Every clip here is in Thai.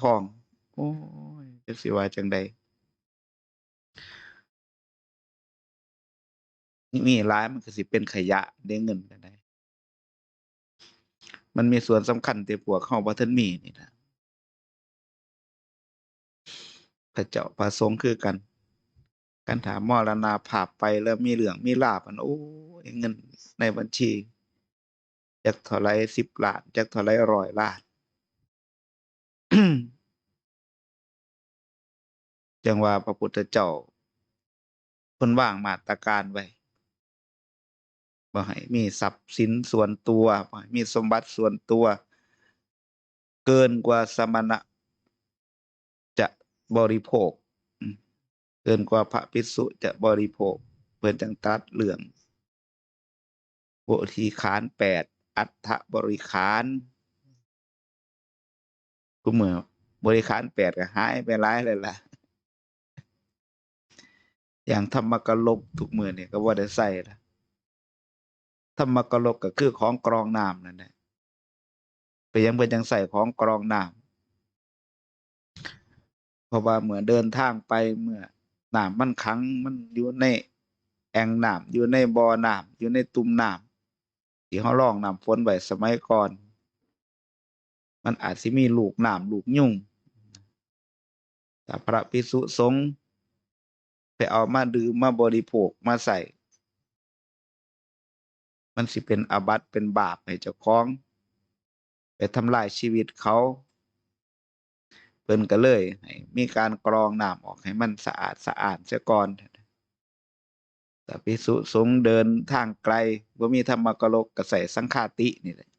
ทอง โอ้ยจักสิว่าจังใดมีหลายมันก็สิเป็นขยะได้เงินก็ได้ มันมีส่วนสำคัญแต่พวกเข้าบ่ทันมีนี่นะพระเจ้าพระสงฆ์คือกัน การถามมรณาภาพไปแล้วมีเหลืองมีลาบอันโอ้ยเงินในบัญชีจักเท่าไรสิบล้านจักเท่าไรร้อยล้าน จังว่าพระพุทธเจ้าเพิ่นวางมาตรการไว้บ่ให้มีทรัพย์สินส่วนตัวบ่ให้มีสมบัติส่วนตัว เกินกว่าสมณะ จะบริโภค เกินกว่าพระภิกษุจะบริโภคเพิ่นจังตัดเรื่องโบทีขานแปดอัฏฐบริขาร กูเมื่อบริขารแปดก็หายไปหลายเลยล่ะ อย่างธรรมกลกทุกมือเนี่ยก็ว่าได้ใส่ละธรรมกลกก็คือของกรองน้ำนั่นแหละไปยังเพิ่นจังใส่ของกรองน้ำเพราะว่าเหมื่อเดินทางไปเมื่อน้ำมันขังมันอยู่ในแอ่งน้ำอยู่ในบ่อน้ำอยู่ในตุ่มน้ำที่เขาล่องน้ำฝนไว้สมัยก่อน มันอาจสิมีลูกน้ำลูกยุ่งแต่พระภิกษุสงฆ์ไปเอามาดื่มมาบริโภคมาใส่ มันสิเป็นอาบัติเป็นบาปให้เจ้าของ ไปทำลายชีวิตเขาเพิ่นก็เลยมีการกรองน้ำออกให้มันสะอาดสะอาดเสียก่อนแต่ภิกษุสงฆ์เดินทางไกลว่ามีธรรมกรกก็ใส่สังฆาตินี่แหละ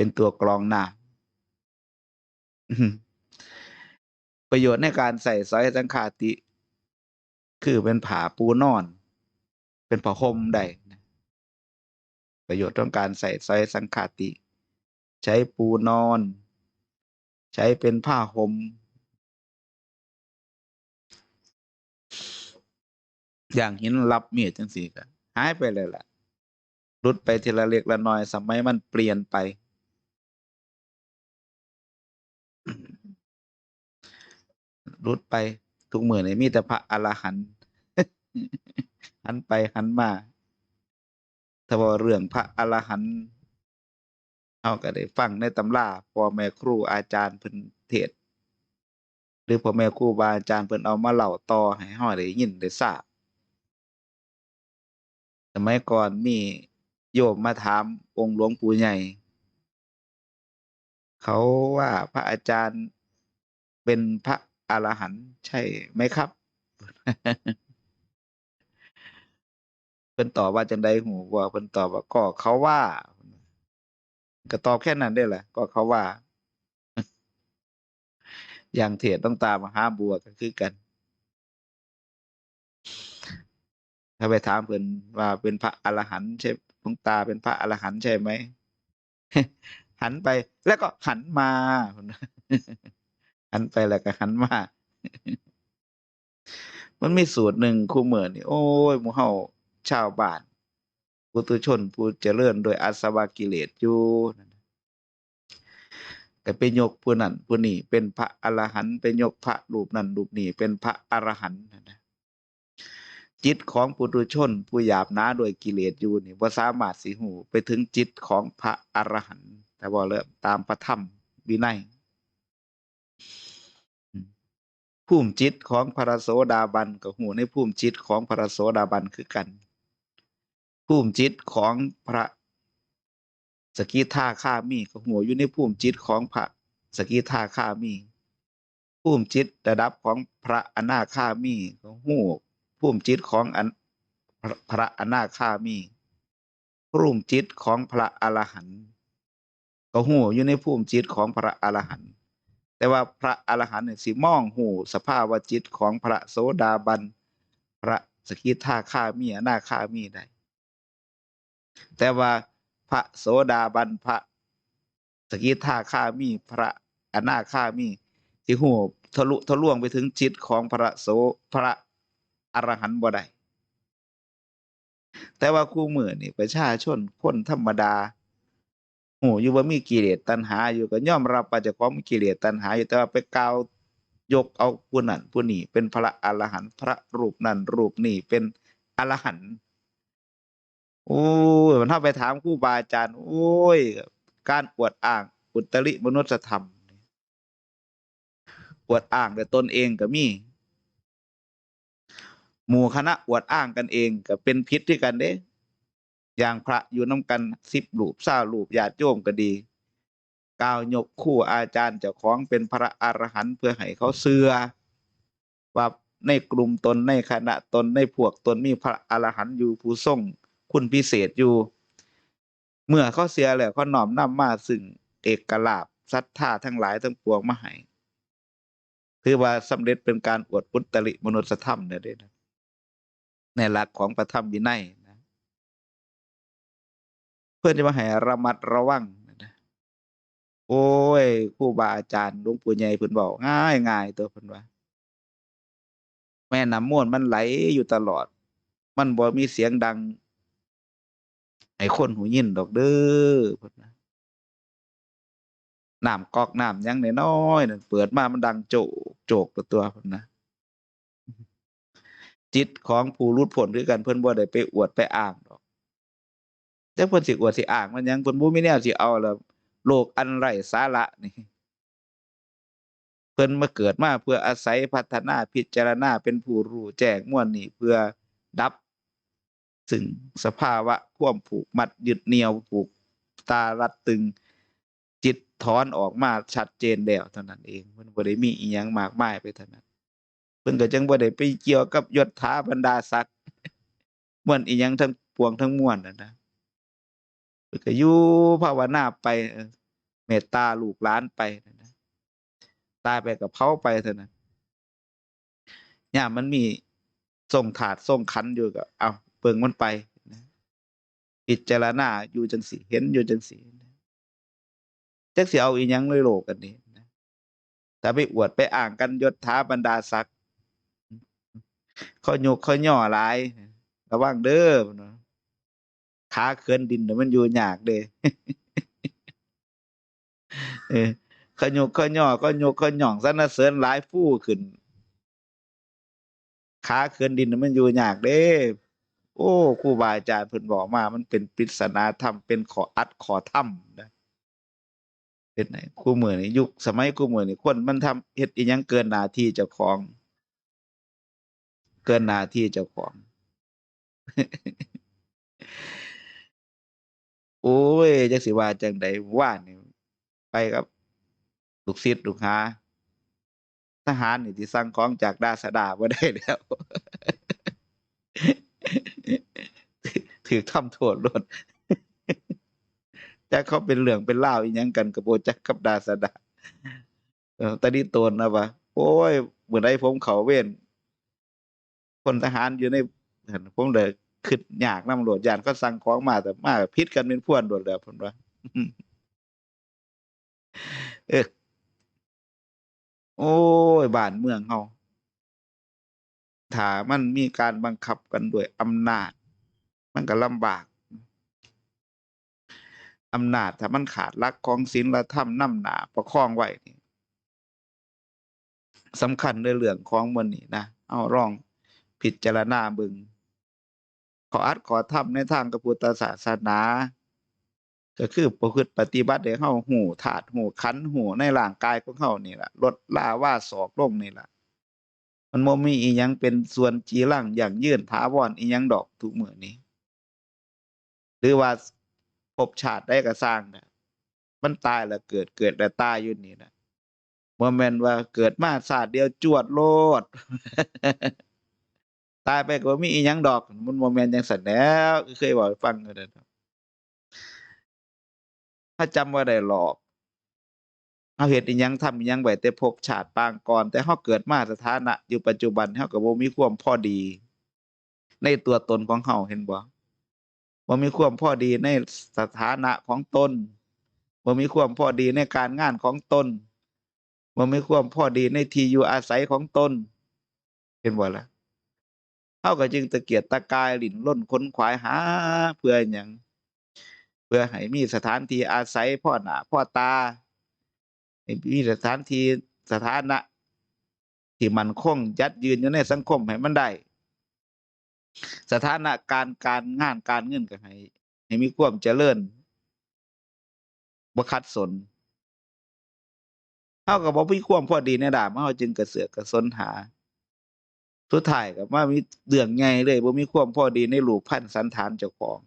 เป็นตัวกรองหน้ำประโยชน์ในการใส่สอยสังฆาติ คือเป็นผ้าปูนอน เป็นผ้าห่มได้ประโยชน์ของการใส่สอยสังฆาติ ใช้ปูนอน ใช้เป็นผ้าห่มอย่างหินรับมีดจังสี่ก็หายไปเลยล่ะรุดไปทีละเล็กละน้อยสมัยมันเปลี่ยนไป รุดไปทุกมือนี่มีแต่พระอรหันต์หันไปหันมาถ้าว่าเรื่องพระอรหันต์เอาก็ได้ฟังในตำราพ่อแม่ครูอาจารย์เพิ่นเทศ หรือพ่อแม่ครูบาอาจารย์เพิ่นเอามาเล่าต่อให้เฮาได้ยินได้ทราบสมัยก่อนมีโยมมาถามองค์หลวงปู่ใหญ่ เขาว่าพระอาจารย์เป็นพระ อรหันต์ใช่ไหมครับเพิ่นตอบว่าจังไดหูว่าเพิ่นตอบว่าก็เขาว่า ก็ตอบแค่นั้นได้แหละก็เขาว่า อย่างเทศต้องตามมหาบัวก็คือกัน ถ้าไปถามเพิ่นว่าเป็นพระอรหันต์ใช่หลวงตาเป็นพระอรหันต์ใช่ไหมหันไปแล้วก็หันมา หันไปแล้วก็หันมามันมีสูตรหนึ่งคู่เหมือนนี่โอ้ยมูเฮาชาวบ้านปุถุชนผู้เจริญโดยอาสวะกิเลสอยู่นั่นน่ะก็ไปยกผู้นั้นผู้นี้เป็นพระอรหันต์ไปยกพระรูปนั้นรูปนี้เป็นพระอรหันต์นะจิตของปุถุชน ผู้หยาบหนาโดยกิเลสอยู่นี่บ่สามารถสิหูไปถึงจิตของพระอรหันต์แต่ว่าเริ่มตามพระธรรมวินัย ภูมิจิตของพระโสดาบันกับหูในภูมิจิตของพระโสดาบันคือกัน ภูมิจิตของพระสกิทาคามีกับหูอยู่ในภูมิจิตของพระสกิทาคามี ภูมิจิตระดับของพระอนาคามีกับหูภูมิจิตของอันพระพระอนาคามีภูมิจิตของพระอรหันต์ก็หูอยู่ในภูมิจิตของพระอรหันต์ แต่ว่าพระอรหันต์เนี่ยสิมองหูสภาพวจิตของพระโสดาบัน พระสกิทาคามีอนาคามีได้ แต่ว่าพระโสดาบันพระสกิทาคามีพระอนาคามีที่หูทะลุทะลวงไปถึงจิตของพระโสพระอรหันต์บ่ได้แต่ว่าคู่มือนี่ประชาชนคนธรรมดา หูอยู่ว่ามีกิเลสตัณหาอยู่ก็ยอมรับว่าเจะของมีกิเลสตัณหาอยู่แต่ว่าไปกล่าวยกเอาผู้นั้นผู้นี้เป็นพระอรหันต์พระรูปนั้นรูปนี้เป็นอรหันต์โอ้ยมันถ้าไปถามครูบาอาจารย์ โอ้ย การอวดอ้าง อุตริมนุสธรรมอวดอ้างแต่ตนเองก็มีหมู่คณะอวดอ้างกันเองก็เป็นพิษที่กันเด้ อย่างพระอยู่น้ำกันสิบรูปเศร้ารูปญาติโยมก็ดีกล่าวยกคู่อาจารย์เจ้าของเป็นพระอรหันต์เพื่อให้เขาเสือว่าในกลุ่มตนในคณะตนในพวกตนมีพระอรหันต์อยู่ผู้ทรงคุณพิเศษอยู่ เมื่อเขาเสียแล้วเขาหน้อมนำมาซึ่งเอกลาภศรัทธาทั้งหลายทั้งปวงมาให้ถือว่าสำเร็จเป็นการอวดอุตริมนุสธรรมเนี่ยเด้นะในหลักของประธรรมวินัย เพื่อจะมาให้ระมัดระวังนะโอ้ยครูบาอาจารย์หลวงปู่ใหญ่เพิ่นบอกง่ายง่ายตัวเพิ่นว่าแม่น้ำม่วนมันไหลอยู่ตลอด มันบ่มีเสียงดังให้คนหูยินดอกเด้อเพิ่นนะน้ำกอกน้ำยังน้อยๆนั่นเปิดมามันดังโจกโจกตัวตัวเพิ่นนะจิตของผู้รุดพ้นคือกันเพิ่นบ่ได้ไปอวดไปอ้างดอก แต่เพิ่นสิอวดสิอ้างมันหยังเพิ่นบ่มีแนวสิเอาแล้วโลกอันไร้สาระนี่เพิ่นมาเกิดมาเพื่ออาศัยพัฒนาพิจารณาเป็นผู้รู้แจ้งม่วนนี่เพื่อดับซึ่งสภาวะควมผูกมัดยึดเหนี่ยวผูกตารัดตึงจิตถอนออกมาชัดเจนแล้วเท่านั้นเองเพิ่นบ่ได้มีอีหยังมากมายไปเท่านั้นเพิ่นก็จังบ่ได้ไปเกี่ยวกับยศถาบรรดาศักดิ์ม่วนอีหยังทั้งปวงทั้งมวลน่ะนะ เพิ่นก็อยู่ภาวนาไปเมตตาลูกหลานไปนะตายไปกับเผาไปเท่านั้นยามมันมีส่งถาดส่งขันอยู่ก็เอาเปิงมันไปนะพิจารณาอยู่จังสิเห็นอยู่จังสินะจักสิเอาอีหยังเลยโลกกันนี้นะถ้าไปอวดไปอ่างกันยศถาบรรดาศักดิ์เขายกเขาย่อหลายระวังเด้อนว่า ขาเขินดินน่ะมันอยู่ยากเด้เออเขายกเขาย่อเขายกเขาหย่องสรรเสริญหลายฟู่ขึ้นขาเขินดินน่ะมันอยู่ยากเด้โอ้ครูบาอาจารย์เพิ่นบอกมา มันเป็นปริศนาธรรมเป็นขออัดขอถ้ำนะเป็นไหนครูมือนี้ยุคสมัยครูมือนี้คนมันทำเฮ็ดอีหยังเกินหน้าที่เจ้าของ เกินหน้าที่เจ้าของ โอ้ยจักสิว่าจังใดว่านี่ไปกับลูกศิษย์ลูกหา ทหารนี่ที่สั่งของจากดาสดาบ่ได้แล้วถือทำโทษโลดจักเขาเป็นเรื่องเป็นเล่าอีหยังกันกับโบจักกับดาสดาตอนนี้ตนนะวะโอ้ยเมื่อใดผมเขาเว้นคนทหารอยู่ในผมเลย คิดยากนำโหลดยานเขาสั่งของมาแต่มาพิษกันเป็นพวนโดดแล้วผมว่าเออโอ้ยบ้านเมืองเฮาถ้ามันมีการบังคับกันด้วยอำนาจ มันก็ลำบากอำนาจถ้ามันขาดลักของศีลธรรมน้ำหนาประคองไว้สำคัญในเรื่องของมื้อนี้นะเอาลองพิจารณาบิ่ง ขออัดขอทำในทางพระพุทธศาสนา ก็คือประพฤติปฏิบัติให้เฮาหูธาตุหูขันหูในร่างกายของเฮานี่ล่ะลดลาว่าศอกลงนี่ล่ะ มันบ่มีอีหยังเป็นส่วนจีรังอย่างยืนถาวรอีหยังดอกทุกมื้อนี้ หรือว่าภพชาติใดก็สร้างน่ะมันตายแล้วเกิดเกิดแล้วตายอยู่นี่น่ะบ่แม่นว่าเกิดมาชาติเดียวจวดโลด ตายไปก็บ่มีอีหยังดอก มันบ่แม่นจังซั่นแล้วเคยเว้าให้ฟังอยู่เด้อถ้าจำบ่ได้หรอกเฮาเฮ็ดอีหยังทำอีหยังไว้แต่ภพชาติปางก่อน แต่เฮาเกิดมาสถานะอยู่ปัจจุบันเฮาก็บ่มีความพอดี ในตัวตนของเฮาเห็นบ่บ่มีความพอดีในสถานะของตนบ่มีความพอดีในการงานของตนบ่มีความพอดีในที่อยู่อาศัยของตนเห็นบ่ล่ะ เฮาก็จึงตะเกียกตะกายหลินร่นค้นขวายหาเพื่อหยังเพื่อให้มีสถานที่อาศัยพ่อหน้าพ่อตาให้มีสถานที่สถานะ ที่มันคงยัดยืนอยู่ในสังคมให้มันได้สถานะการการงานการเงินก็ให้ให้มีความเจริญบ่ขัดสนเฮาก็บ่มีความพอดีในด้านเฮาจึงกระเสือกกระสนหา สุดท้ายก็มามีเรื่องใหญ่เลยบ่มีความพอดีในรูปพันสันฐานเจ้าของ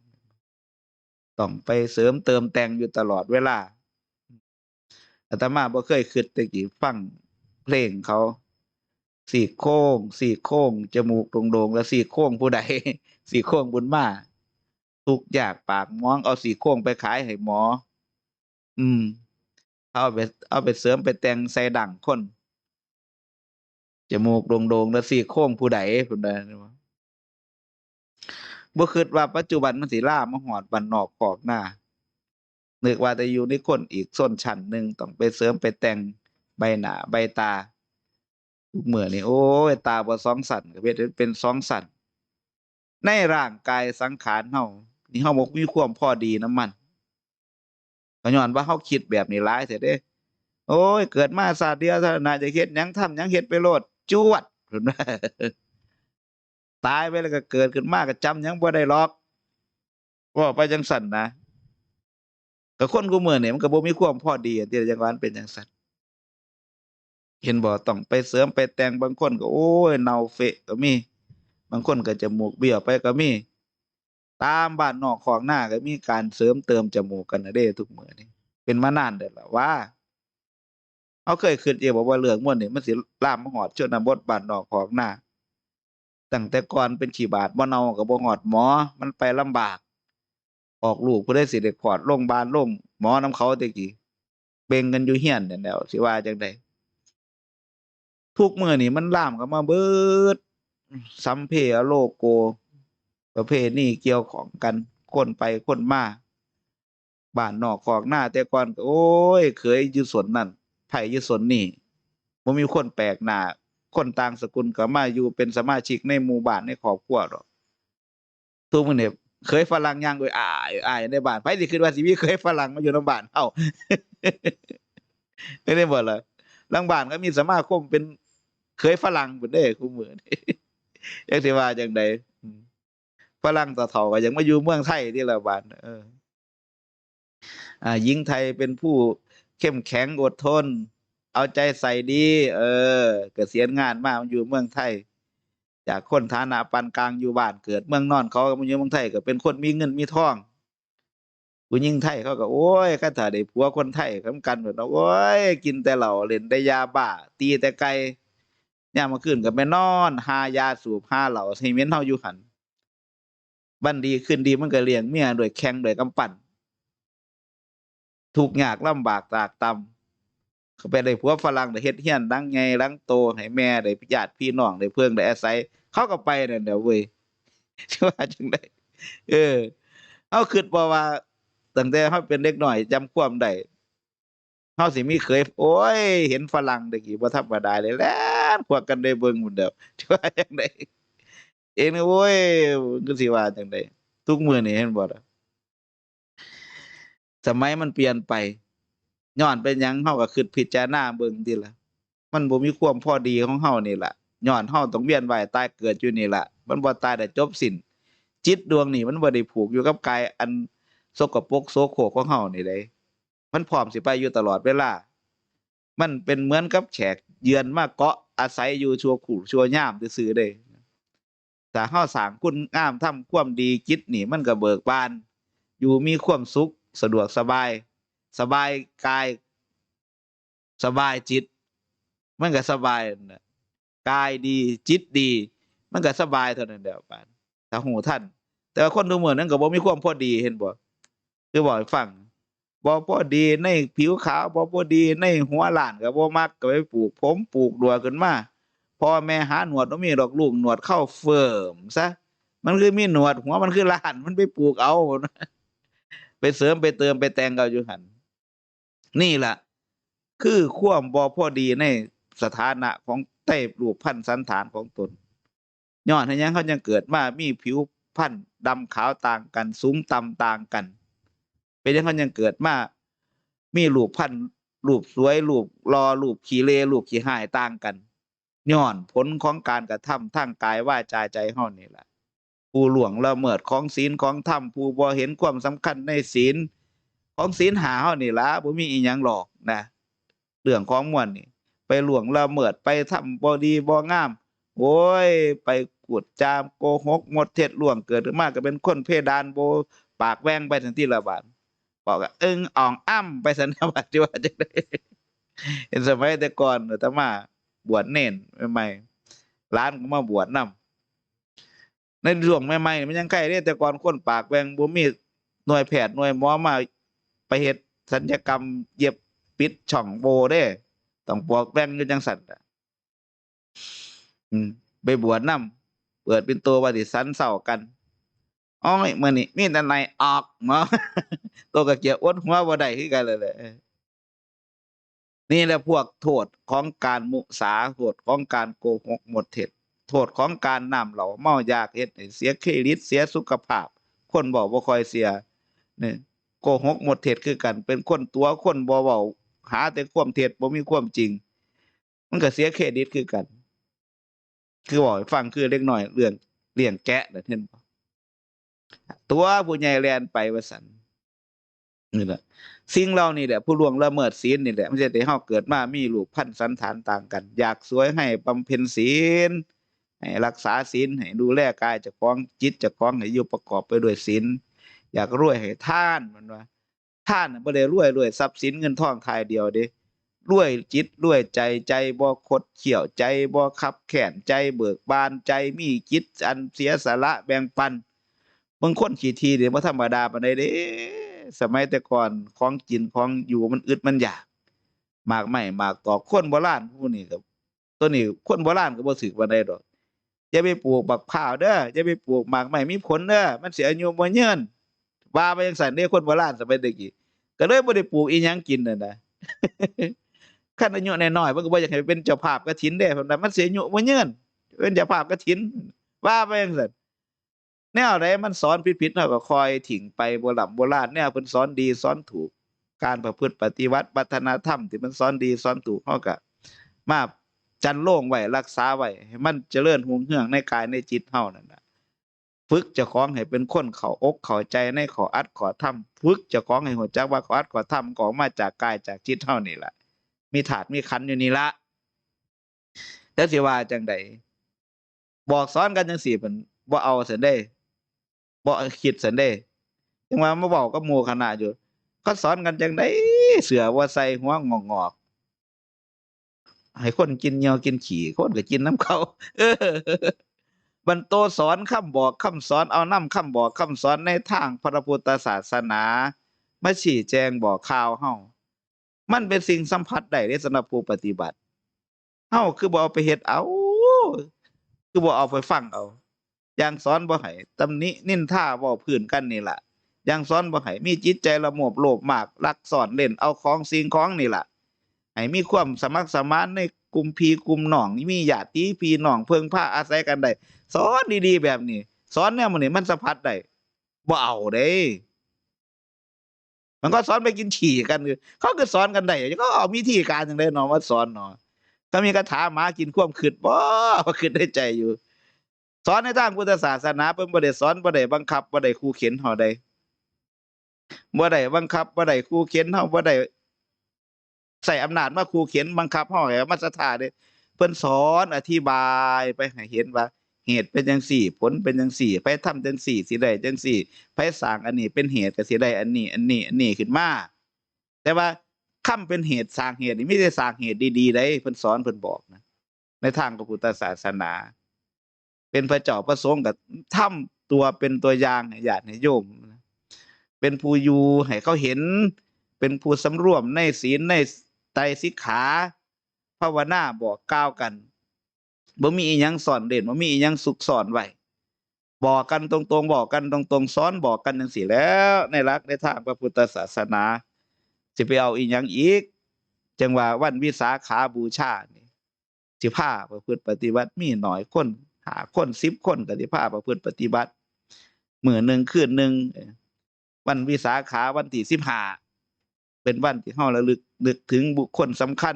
ต้องไปเสริมเติมแต่งอยู่ตลอดเวลาอาตมาบ่เคยคิดแต่กี้ฟังเพลงเขาสี่โค้งสี่โค้งจมูกโด่งๆแล้วสี่โค้งผู้ใดสี่โค้งบุญมาทุกอยากปากม้องเอาสี่โค้งไปขายให้หมอ อืม เอาไปเอาไปเสริมไปแต่งใส่ดั่งคน จมูกโด่งๆแล้วสี่โค้งผู้ใดผู้ใดบ่คิดว่าปัจจุบันมันสิล่ามาหอดบ้านนอกขอกหน้านึกว่าแต่อยู่ในคนอีกส้นชั้นหนึ่งต้องไปเสริมไปแต่งใบหน้าใบตาทุกเมื่อนี่โอ้ยตาบ่สองสันก็เฮ็ดเป็นสองสันในร่างกายสังขารเฮานี่เฮาบ่มีความพอดีน้ำมันก็ย้อนว่าเฮาคิดแบบนี้หลายเสียเด้ โอ้ย เกิดมาชาติเดียวเท่านั้นจะเฮ็ดหยังทำหยังเฮ็ดไปโลด จวดตายไปแล้วก็เกิดขึ้นมากก็จำยังบ่ได้หรอกว่าไปจังสั่นนะก็คนกูเมื้อนี่ยมันก็บ่มีความพอดีอันที่จังหวะมันเป็นจังซั่นเห็นบ่ต้องไปเสริมไปแต่งบางคนก็โอ้ยเนาเฟะก็มี บางคนก็จมูกเบี้ยวไปก็มี ตามบ้านนอกของหน้าก็มีการเสริมเติมจมูกกันนะเด้ทุกมื้อนี้เป็นมานานแล้วล่ะว่า เฮาเคยคิดอยู่บ่ว่าเรื่องม่วนนี่มันสิล่ามมาฮอดชนบทบ้านนอกของหน้าตั้งแต่ก่อนเป็นขี้บาดบ่เนาก็บ่ฮอดหมอมันไปลำบาก ออกลูกผู้ใดสิได้คลอดโรงพยาบาลโรงหมอนำเขาต่กี้เบ่งกันอยู่เฮียนนั่นแล้วสิว่าจังไดทุกเมื้อนี้มันล่ามเข้ามาเบิดสัมเพอโลโก ประเภทนี้เกี่ยวของกันคนไปคนมาบ้านนอกคอกหน้าแต่ก่อนโอ้ยเคยอยู่สวนนั่น ไผอยู่สนนี่บ่มีคนแปลกหน้าคนต่างสกุลก็มาอยู่เป็นสมาชิกในหมู่บ้านในครอบครัวดอกทุกมื้อนี้เคยฝรั่งย่างโดยอายอายในบ้านไผสิคิดว่าสิมีเคยฝรั่งมาอยู่ในบ้านเฮาไม่ได้บ่ล่ะหลังบ้านก็มีสมาคมเป็นเคยฝรั่งเพิ่นเด้คุมื้อนี้จักสิว่าจังไดอืมฝรั่งเฒ่าๆก็ยังมาอยู่เมืองไทยนี่ละบาดเอออ่าหญิงไทยเป็นผู้ เข้มแข็งอดทน เอาใจใส่ดี เออ เกษียณงานมามาอยู่เมืองไทย จากคนฐานะปานกลางอยู่บ้านเกิดเมืองนอนเขาก็มาอยู่เมืองไทยก็เป็นคนมีเงินมีทองผู้หญิงไทยเขาก็โอ้ยคันถ้าได้ผัวคนไทยคือกันเบิดเนโอ้ยกินแต่เหล้าเล่นแต่ยาบ้า ตีแต่ไก่ยาขึ้นก็ไปนอนหายาสูบหาเหล้าให้เม็นเฮาอยู่หันบัดดีขึ้นดีมันก็เลี้ยงเมียด้วยแข้งด้วยกำปั้น ทุกข์ยากลำบากตากตำเขาไปได้ผัวฝรั่งได้เฮ็ดเฮียนหลังใหญ่หลังโตให้แม่ได้ญาติพี่น้องได้เพิ่องได้อาศัย เขาก็ไปนั่นแหละเว้ยสิว่าจังได๋เออเฮาคิดบ่ว่าตั้งแต่เฮาเป็นเด็กน้อยจำความได้เฮาสิมีเคย โอ้ย เห็นฝรั่งตะกี้บ่ธรรมดาเลยแล่นพวกกันได้เบิ่งหมดแล้วสิว่าจังได๋เองโอ้ยคือสิว่าจังได๋ทุกมื้อนี่เห็นบ่ล่ะ สมัยมันเปลี่ยนไปย้อนเป็นหยังเฮาก็คิดพิจารณาเบิ่งติล่ะ มันบ่มีความพอดีของเฮานี่ล่ะย้อนเฮาต้องเวียนว่ายตายเกิดอยู่นี่ล่ะ มันบ่ตายได้จบสิ้นจิตดวงนี้มันบ่ได้ผูกอยู่กับกายอันสกปรกโสโครกของเฮานี่เด้มันพร้อมสิไปอยู่ตลอดเวลา มันเป็นเหมือนกับแขกเยือนมาเกาะอาศัยอยู่ชั่วคู่ชั่วยามซื่อๆเด้ถ้าเฮาสร้างคุณงามทำความดีจิตนี่มันก็เบิกบาน อยู่มีความสุข สะดวกสบาย สบายกาย สบายจิต มันก็สบายนะกายดีจิตดี มันก็สบายเท่านั้นแหล้วปานถ้าหูท่าน แต่ว่าคนทุกมื้อนั้นก็บ่มีความพอดีเห็นบ่คือบอกฟังบ่พอดีในผิวขาวบ่พอดีในหัวล้านก็บ่มักก็ไปปลูก ผมปลูกดัวขึ้นมาพ่อแม่หาหนวดบ่มีดอกลูกหนวดเข้าเฟิ่มซะมันคือมีหนวดหัวมันคือล้านมันไปปลูกเอา ไปเสริมไปเติมไปแต่งเอาอยู่หันนี่ล่ะ คือความบ่พอดีในสถานะของใต้รูปพรรณสันฐานของตนย้อนให้ยังเขายังเกิดมามีผิวพรรณดำขาวต่างกันสูงต่ำต่างกัน เป็นยังเขายังเกิดมามีรูปพันธุ์รูปสวยรูปรอรูปขี้เลรูปขี้หายต่างกันย้อนผลของการกระทำทางกายว่าจาใจเฮานี่แหละ ผู้หลวงละเมิดของศีลของธรรมผู้บ่เห็นความสำคัญในศีลของศีลหาเฮานี่ละบ่มีอีหยังหรอกนะเรื่องของมวลนี่ ไปหลวงละเมิดไปทำบ่ดีบ่งาม โอ้ย ไปกูดจามโกหกหมดเท็จล่วงเกิดมาก็เป็นคนเพดานโบปากแว้งไปทันทีละบาดบอกว่าเอิงอ่องอ้ำไปสันนบัดที่ว่าจะได้เห็นสมัยแต่ก่อนอาตมาบวชเน่นใหม่ๆร้านก็มาบวชนํ ในช่วงใหม่ๆมันยังใกล้เด้แต่ก่อนคนปากแวงบ่มีหน่วยแพทย์หน่วยหมอมาไปเฮ็ดศัลยกรรมเย็บปิดช่องโบเด้ ต้องปอกแวงอยู่จังซั่นอืมไปบวชนํเปิดเป็นตัวว่าสิสันเศร้ากันอ้อยมื้อนี้มีแต่ในออกหมอตัวก็เกี่ยวอดหัวบ่ได้คือกันเลยแหละนี่แหละพวกโทษของการมุสาโทษของการโกหกหมดเท็จ โทษของการนำเหล้าเมายากเฮ็ดให้เสียเครดิตเสียสุขภาพ คนบอกบ่ค่อยเสียนี่โกหกหมดเท็จคือกัน เป็นคนตัวคนบ่เว้าหาแต่ความเท็จบ่มีความจริง มันก็เสียเครดิตคือกัน คือบอกฟังคือเล็กน้อยเรื่องเลี้ยงแกะน่ะเห็นบ่ตัวผู้ใหญ่แลนไปว่าซั่นนี่แหละสิ่งเหล่านี้แหละผู้ล่วงละเมิดศีลนี่แหละมันจะให้เฮาเกิดมามีรูปพันธสันฐานต่างกัน อยากสวยให้บำเพ็ญศีล ให้รักษาศีลให้ดูแลกายเจ้าของจิตเจ้าของให้อยู่ประกอบไปด้วยศีลอยากรวยให้ท่านมันว่าท่านน่ะบ่ได้รวยรวยทรัพย์สินเงินทองทายเดียวเด้รวยจิตรวยใจใจบ่คดเขี่ยวใจบ่คับแขนใจเบิกบานใจมีจิตอันเสียสละแบ่งปันบางคนขี้ทีนี่บ่ธรรมดาปานใดเด้สมัยแต่ก่อนของกินของอยู่มันอึดมันอยากหมากไม้หมากตอกคนโบราณผู้นี้ก็ตัวนี้คนโบราณก็บ่ถึกปานใดดอก อย่าไปปลูกบักพร้าวเด้ออย่าไปปลูกหมากไม้มีผลเด้อมันเสิอายุบ่ยืนว่าไปจังซั่นเด้คนโบราณสมัยตะกี้ก็เลยบ่ได้ปลูกอีหยังกินนั่นน่ะคันอายุน้อยๆเพิ่นก็บ่อยากให้เป็นเจ้าภาพกฐินเด้เพิ่นว่ามันเสิอายุบ่ยืนเป็นเจ้าภาพกฐินว่าไปจังซั่นแนวใดมันสอนผิดๆเฮาก็คอยถิงไปโบราณโบราณแนวเพิ่นสอนดีสอนถูกการประพฤติปฏิวัติวัฒนธรรมที่มันสอนดีสอนถูกเฮาก็มา จันโล่งไว้รักษาไว้ให้มันเจริญรุ่งเรืองในกายในจิตเฮานั่นน่ะฝึกเจ้าของให้เป็นคนเขาอกเขาใจในขออัดขอธรรมฝึกเจ้าของให้รู้จักว่าขออัดขอธรรมก็ออกมาจากกายจากจิตเฮานี่แหละมีถาดมีขันอยู่นี่ละแล้วสิว่าจังใดบอกสอนกันจังสี่เพิ่นบ่เอาเสินได้บ่คิดเสินได้จังว่ามาเว้ากับหมู่คณะอยู่เขาสอนกันจังไดเสือบ่าใส่หัวงอก ให้คนกินเหยี่ยวกินขี้คนก็กินน้ำเขาเออมันโตสอนคำบอกคำสอนเอาน้ำคำบอกคำสอนในทางพระพุทธศาสนามาชี้แจงบอกข่าวเฮามันเป็นสิ่งสัมผัสได้เด้สำหรับผู้ปฏิบัติเฮาคือบ่เอาไปเฮ็ดเอา คือบ่เอาไปฟังเอาอย่างสอนบ่ให้ตำหนินินท่าเว้าพื้นกันนี่ล่ะอย่างสอนบ่ให้มีจิตใจละโมบโลภมากลักซ่อนเล่นเอาของสิ่งของนี่ล่ะ ให้มีความสมัครสมานในกลุ่มพี่กลุ่มน้องมีญาติพี่น้องเพิ่งพาอาศัยกันได้สอนดีๆแบบนี้สอนแนวมื้อนี้มันสัมผัสได้บ่เอาเด้มันก็สอนไปกินฉี่กันคือเขาก็สอนกันได้เขาเอาวิธีการจังได๋เนาะมาสอนเนาะถ้ามีคาถาหมากินความคิดบ่คิดในใจอยู่ สอนในทางพุทธศาสนาเพิ่นบ่ได้สอนบ่ได้บังคับบ่ได้ขู่เข็นเฮาได้บ่ได้บังคับบ่ได้ขู่เข็นเฮาบ่ได้ ใส่อำนาจมาขู่เข็นบังคับเฮาให้มาศรัทธาเด้เพิ่นสอนอธิบายไปให้เห็นว่า เหตุเป็นจังซี่ ผลเป็นจังซี่ไปทำจังซี่สิได้จังซี่ไปสร้างอันนี้เป็นเหตุก็สิได้อันนี้ อันนี้ อันนี้ขึ้นมาแต่ว่าคำเป็นเหตุสร้างเหตุนี่มีแต่สร้างเหตุดีๆได้เพิ่นสอนเพิ่นบอกนะในทางพระพุทธศาสนา เป็นพระเจ้าประสงค์กับทำตัวเป็นตัวอย่างให้ญาติให้โยมเป็นผู้อยู่ให้เขาเห็น เป็นผู้สำรวมในศีลใน ไตรสิกขาภาวนาบอกกล่าวกันบ่มีอีหยังสอนเด่นบ่มีอีหยังสุกสอนไว้บอกกันตรงๆบอกกันตรงๆสอนบอกกันจังซี่แล้ว ในหลักในทางพระพุทธศาสนาสิไปเอาอีหยังอีก จังว่าวันวิสาขาบูชานี่สิพาประพฤติปฏิบัติมีหน้อยคนหาคน10คนก็สิพาประพฤติปฏิบัติมือหนึ่งคืนหนึ่งวันวิสาขาวันที่สิบห้า เป็นวันที่เฮาระลึกนึกถึงบุคคลสำคัญ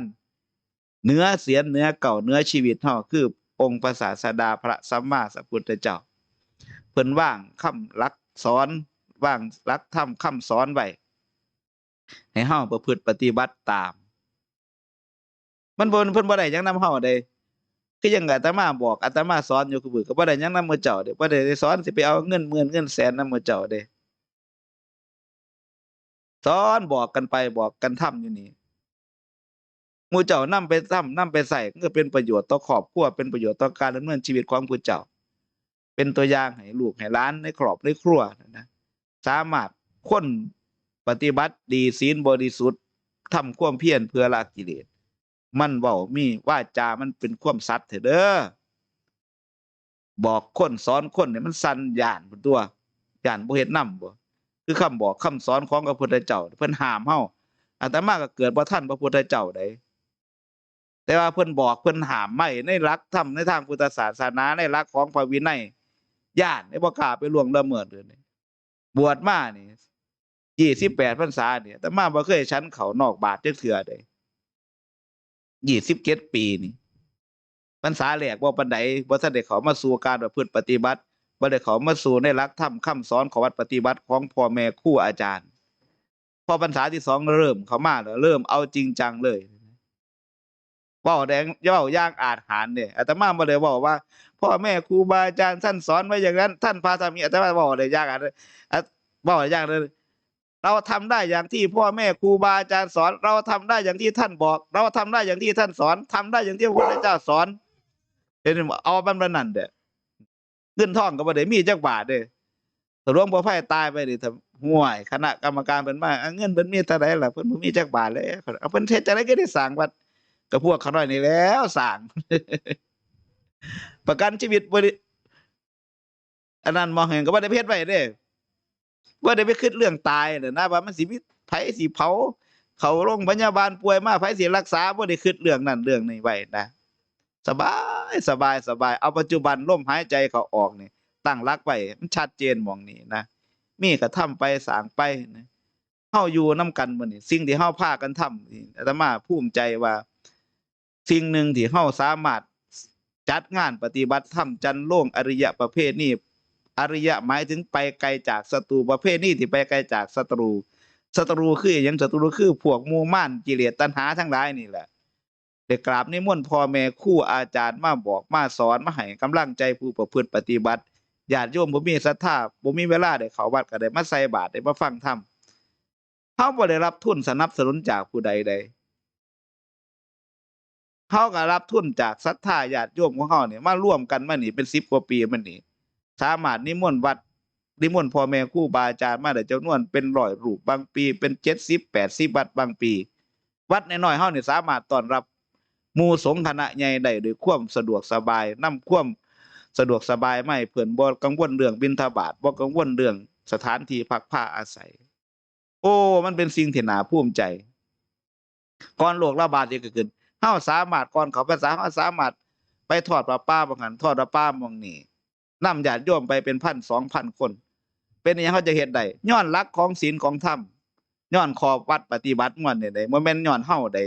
เนื้อเสียนเนื้อเก่าเนื้อชีวิตเฮาคือองค์พระศาสดาพระสัมมาสัมพุทธเจ้า เพิ่นว่างคำลักสอนว่างลักธรรมคำสอนไว้ให้เฮาประพฤติปฏิบัติตาม มันบ่เพิ่นบ่ได้หยังนำเฮาเด้คือยังอาตมาบอกอาตมาสอนอยู่คือมือก็บ่ได้หยังนำหมู่เจ้าเด้บ่ได้สอนสิไปเอาเงินหมื่นเงินแสนนำหมู่เจ้าเด้ สอนบอกกันไปบอกกันทำอยู่นี่มู่เจ้านำไปทำนำไปใส่ก็เป็นประโยชน์ต่อครอบครัวเป็นประโยชน์ต่อการดำเนินชีวิตของผู้เจ้า เป็นตัวอย่างให้ลูกให้หลานในครอบในครัวนะสามารถคนปฏิบัติดีศีลบริสุทธิ์ทำความเพียรเพื่อละกิเลสมันเว้ามีว่าจามันเป็นความสัตย์เถอะเด้อบอกคนสอนคนเนี่ยมันสันย่านพุ่นตัวย่านบ่เฮ็ดนำบ่ คือคำบอกคำสอนของพระพุทธเจ้าเพิ่นห้ามเฮาอาตมาก็เกิดบ่ทันพระพุทธเจ้าใดแต่ว่าเพิ่นบอกเพิ่นห้ามไม่ในหลักธรรมในทางพุทธศาสนาในหลักของพระวินัยย่านได้บ่กล้าไปล่วงละเมิดเลยบวชมานี่28พรรษาเนี่อาตมาบ่เคยฉันเขานอกบาทจักเทื่อใดยี่สิบเจ็ดปีนี่พรรษาแรกบ่ปานใดบ่ทันได้เข้ามาสู่การประพฤติปฏิบัติ บ่ได้เขามาสู่ในหลักธรรมคำสอนของวัดปฏิบัติของพ่อแม่ครูอาจารย์ พอพรรษาที่สองเริ่มเขามาแล้วเริ่มเอาจริงจังเลยว้าแดงเว้าอย่างอาจหารเนี่ยอาตมาบ่ได้เว้าว่า พ่อแม่ครูบาอาจารย์ท่านสอนไว้อย่างนั้น ท่านพาทำอย่างนี้อาตมาเว้าได้ย่างอาจอะเว้าได้ย่างนั้นเราทำได้อย่างที่พ่อแม่ครูบาอาจารย์สอน เราทำได้อย่างที่ท่านบอก เราทำได้อย่างที่ท่านสอนทำได้อย่างที่พระพุทธเจ้าสอนเห็นเอาบันบันนั่นเด้อ เงินทองก็บ่ได้มีจักบาทเด้ถ้าหลวงพ่อไผ่ตายไปนี่ถ้าห่วยคณะกรรมการเพิ่นมาเงินเพิ่นมีเท่าใดล่ะเพิ่นบ่มีจักบาทเลยเอาเพิ่นเฮ็ดจังได๋ก็ได้สร้างวัดก็พวกเขาน้อยนี่แล้วสร้าง ประกันชีวิตบ่ได้อันนั้นมองเห็นก็บ่ได้เฮ็ดไว้เด้บ่ได้ไปคิดเรื่องตายน่ะนะว่ามันสิมีไผสิเผาเขาโรงพยาบาลป่วยมาไผสิรักษาบ่ได้คิดเรื่องนั้นเรื่องนี้ไว้นะ สบายสบายสบาย เอาปัจจุบันลมหายใจเขาออกนี่ตั้งหลักไว้มันชัดเจนมองนี้นะมีก็ทำไปสางไปนะเฮาอยู่นํกันมื้อนี้สิ่งที่เฮาพากันทำนี่อาตมาภูมิใจว่า สิ่งหนึ่งที่เฮาสามารถจัดงานปฏิบัติธรรมจันโลงอริยะประเภทนี้อริยะหมายถึงไปไกลจากศัตรูประเภทนี้ที่ไปไกลจากศัตรูศัตรูคือหยังศัตรูคือพวกมูม่านกิเลสตัณหาทั้งหลายนี่แหละ ได้กราบนิมนต์พ่อแม่ครูอาจารย์มาบอกมาสอนมาให้กำลังใจผู้ประพฤติปฏิบัติญาติโยมบ่มีศรัทธาบ่มีเวลาได้เข้าวัดก็ได้มาใส่บาตรได้มาฟังธรรมเฮาบ่ได้รับทุนสนับสนุนจากผู้ใดใดเฮาก็รับทุนจากศรัทธาญาติโยมของเฮานี่มาร่วมกันมานี่เป็น10กว่าปีมานี่สามารถนิมนต์วัดนิมนต์พ่อแม่ครูบาอาจารย์มาได้จำนวนเป็นร้อยรูปบางปีเป็น 70 80วัดบางปี วัดน้อยๆเฮานี่สามารถต้อนรับ มูสงคณะใหญ่ได้ด้วยความสะดวกสบายนำความสะดวกสบายไม่เพิ่อนบ่กังวลเรื่องบิณฑบาตบ่กังวลเรื่องสถานที่พักผ้าอาศัย โอ้ มันเป็นสิ่งที่น่าภูมิใจ ก่อนโรคระบาดนี่ก็ขึ้นเฮาสามารถก่อนเขาพรรษาเฮาสามารถไปทอดประปาบ่หันทอดประปามองนี้นำญาติโยมไปเป็นพันสองพันคน เป็นอิหยังเขาจะเฮ็ดได้ย้อนหลักของศีลของธรรมย้อนขอบวัดปฏิบัติม่วนนี่ได้บ่แม่นย้อนเฮาได้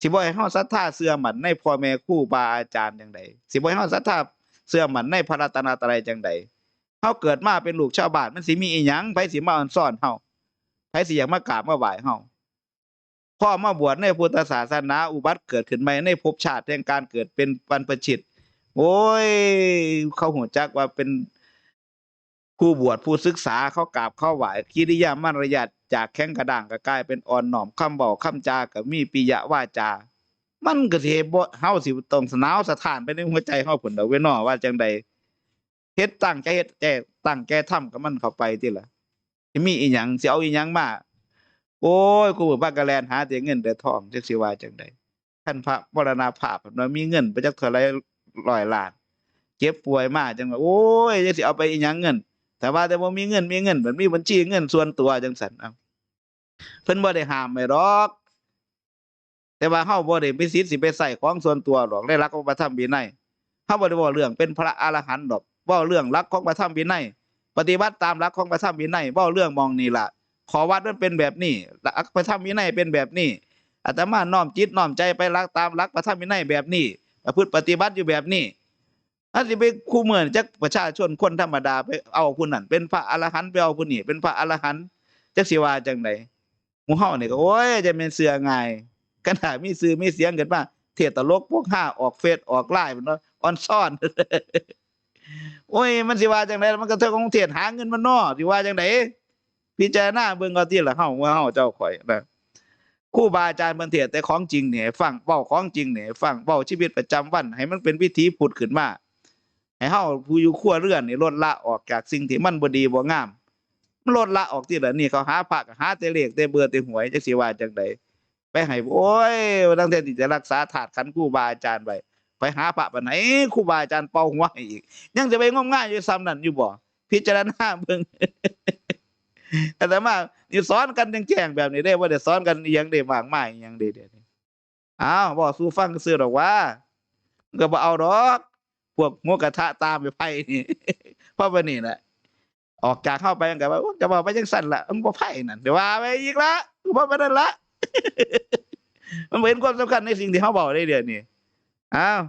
สิบ่ให้เฮาศรัทธาเชื่อมันในพ่อแม่ครูบาอาจารย์จังไดสิบ่ให้เฮาศรัทธาเชื่อมันในพระรัตนตรัยจังไดเฮาเกิดมาเป็นลูกชาวบ้านมันสิมีอีหยังไผสิมาอ่อนซ่อนเฮาไผสิอยากมากราบมาไหว้เฮาพ่อมาบวชในพุทธศาสนาอุบัติเกิดขึ้นใหม่ในภพชาติแห่งการเกิดเป็นบรรพชิต โอ้ย เขาหูจักว่าเป็น ผู้บวชผู้ศึกษาเขากราบเขาไหว้กิริยามารยาทจากแข็งกระด้างก็กลายเป็นอ่อนน้อมคำเว้าคำจาก็มีปิยะวาจา มันก็สิบ่เฮาสิต้องสนาวสถานไปในหัวใจเฮาพุ่นดอกเว้ยนาะว่าจังใดเฮ็ดตั้งใจเฮ็ดใจตั้งใจทำกับมันเข้าไปติล่ะสิมีอีหยังสิเอาอีหยังมาโอ้ยกูบ่ปากกะแลนหาแต่เงินแต่ทองจักสิว่าจังใดท่านพระมรณภาพว่ามีเงินไปจักเท่าไหร่ร้อยล้านเจ็บป่วยมาจังว่าโอ้ยจักสิเอาไปอีหยังเงิน แต่ว่าแต่บ่ามีเงินมีเงินเหมันมีบัญชีเงินส่วนตัวจังซั่นเอาเพิ่นบ่ได้ห้ามไว้หรอก แต่ว่าเฮาบ่ได้มีสิทธิ์สิไปใส่ของส่วนตัวหรอกในหลักของพระธรรมวินัยเฮาบ่ได้เว้าเรื่องเป็นพระอรหันต์ดอกเว้าเรื่องหลักของพระธรรมวินัยปฏิบัติตามหลักของพระธรรมวินัยเว้าเรื่องมองนี่ล่ะขอวัดมันเป็นแบบนี้หลักพระธรรมวินัยเป็นแบบนี้อาตมาน้อมจิตน้อมใจไปรักตามหลักพระธรรมวินัยแบบนี้ประพฤติปฏิบัติอยู่แบบนี้ ถ้าสิไปคู่เหมือนจักประชาชนคนธรรมดาไปเอาผู้นั้นเป็นพระอรหันต์ไปเอาผู้นี้เป็นพระอรหันต์จักสิว่าจังไดหมู่เฮานี่ก็โอ้ยจะเป็นเสือง่ายขนาดมีสื่อมีเสียงกันมาเทตลกพวกห้าออกเฟซออกไลน์มันออนซ่อนโอ้ยมันสิว่าจังไดมันก็เท่าของเทศหาเงินมันนอสิว่าจังไดพิจารณาเบิ่งเอาติล่ะเฮาว่าเฮาเจ้าข่อยนะครูบาอาจารย์เพิ่นเทศแต่ของจริงเนี่ยฟังเว้าของจริงเนี่ยฟังเว้าชีวิตประจำวัน ให้มันเป็นวิถีพุทธขึ้นมา ให้เฮาผู้อยู่ครัวเรือนนี่ลดละออกจากสิ่งที่มันบ่ดีบ่งามมันลดละออกติล่ะนี่เขาหาพระก็หาแต่เลขแต่เบอร์แต่หวยจักสิว่าจังไดไปให้โอ้ยตั้งแต่ที่จะรักษาถาดขันครูบาอาจารย์ไว้ไปหาพระปานไหนครูบาอาจารย์เป่าหัวให้อีก ยังจะไปงมง่ายอยู่ซ้ำนั่นอยู่บ่พิจารณาเบิ่งแต่มานี่สอนกันแจ้งแบบนี้ได้บ่ได้สอนกันอีหยังได้มากมายอีหยังได้เดี๋ยวนี้อ้าวบ่สู้ฟังซื่อดอกว่าก็บ่เอาดอก พวกหมูกระทะตามไปไผนี่เพราะว่านี่แหละออกจากเข้าไปก็ว่าจะบอกไปยังสั่นละมันบ่ไพ่นั่นเดี๋ยวว่าไปอีกละบ่ไปนั่นละมันเห็นความสำคัญในสิ่งที่เขาบอกได้เดี๋ยวนี้อ้าว